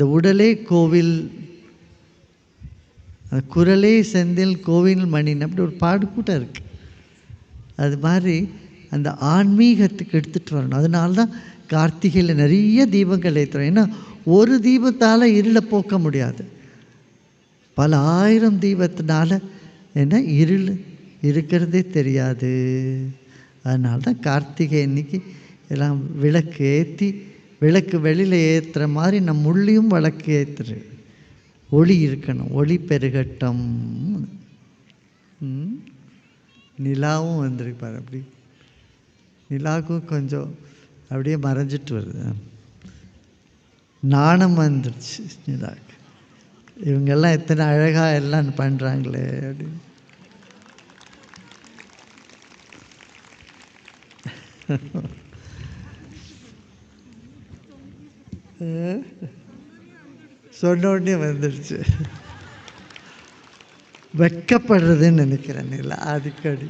இந்த உடலே கோவில் அந்த குரலே செந்தில் கோவில் மணின்னு அப்படி ஒரு பாடு கூட இருக்கு. அது மாதிரி அந்த ஆன்மீகத்துக்கு எடுத்துகிட்டு வரணும். அதனால தான் கார்த்திகையில் நிறைய தீபங்கள் ஏற்றுறோம் ஏன்னா ஒரு தீபத்தால் இருளை போக்க முடியாது. பல ஆயிரம் தீபத்தினால என்ன இருள் இருக்கிறதே தெரியாது. அதனால தான் கார்த்திகை இன்னைக்கு எல்லாம் விளக்கு ஏற்றி விளக்கு வெளியில் ஏற்றுற மாதிரி நம்ம உள்ளேயும் விளக்கு ஏற்றுரு ஒளி இருக்கணும் ஒளி பெருகட்டம். ம். நிலாவும் வந்திருப்பார் அப்படி. நிலாவுக்கும் கொஞ்சம் அப்படியே மறைஞ்சிட்டு வருது. நாணம் வந்துடுச்சு நிலாவுக்கு. இவங்கெல்லாம் எத்தனை அழகாக எல்லாம் பண்ணுறாங்களே அப்படின்னு சொன்ன உடனே வந்துடுச்சு வெக்கப்படுறதுன்னு நினைக்கிறேன் இல்லை அடிக்கடி